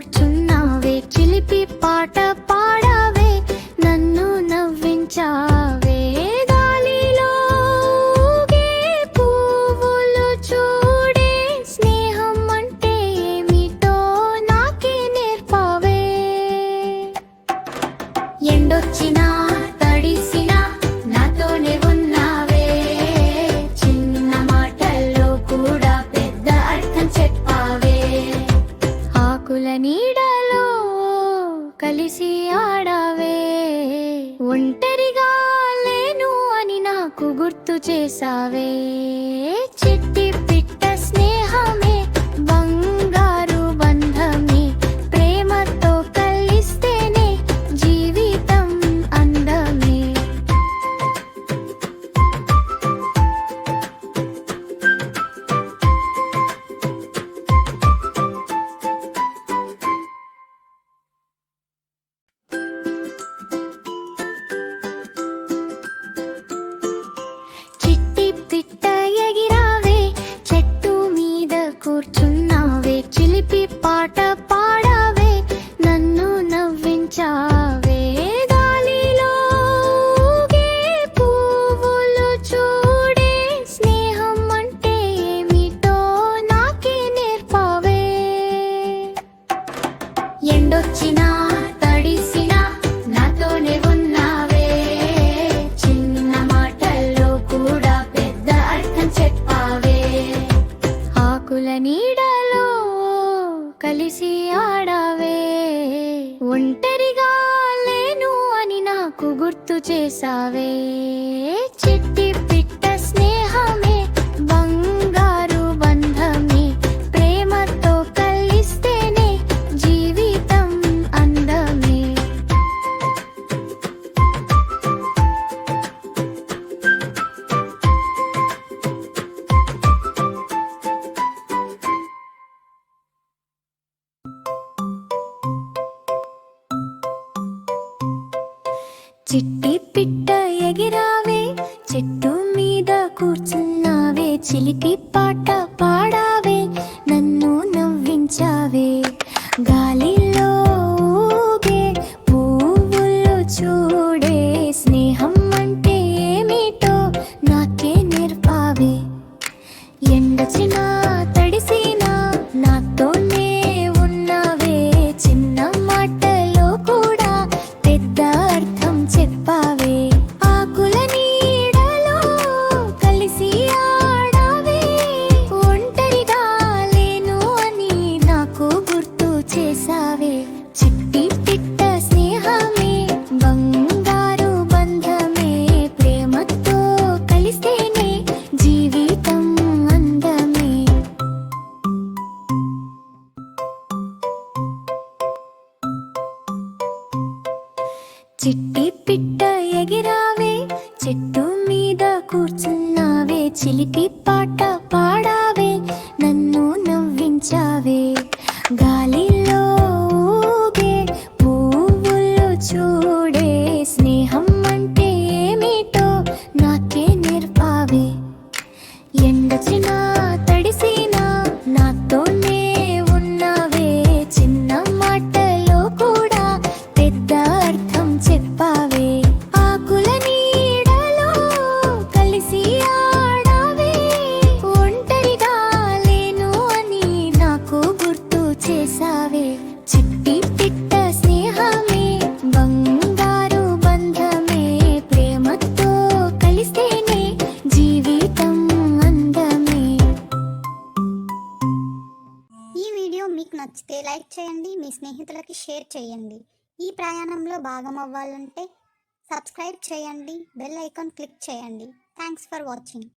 to చేసావే ఆకుల నీడలో కలిసి ఆడావే. ఒంటరిగా లేను అని నాకు గుర్తు చేసావే చిట్టి పిట్ట స్నేహమే చిట్టి పిట్ట ఎగిరావే చెట్టు మీద కూర్చున్నావే చిలిపి పాట పాడావే. చేసావే చిట్టి పిట్ట స్నేహమే బంగారు బంధమే ప్రేమతో కలిస్తేనే జీవితం అందమే. చిట్టి పిట్ట ఎగిరావే చెట్టు మీద కూర్చున్నావే చిలికి పాట నచ్చితే లైక్ చేయండి మీ స్నేహితులకి షేర్ చేయండి. ఈ ప్రయాణంలో భాగం అవ్వాలంటే సబ్స్క్రైబ్ చేయండి బెల్ ఐకాన్ క్లిక్ చేయండి. Thanks for watching.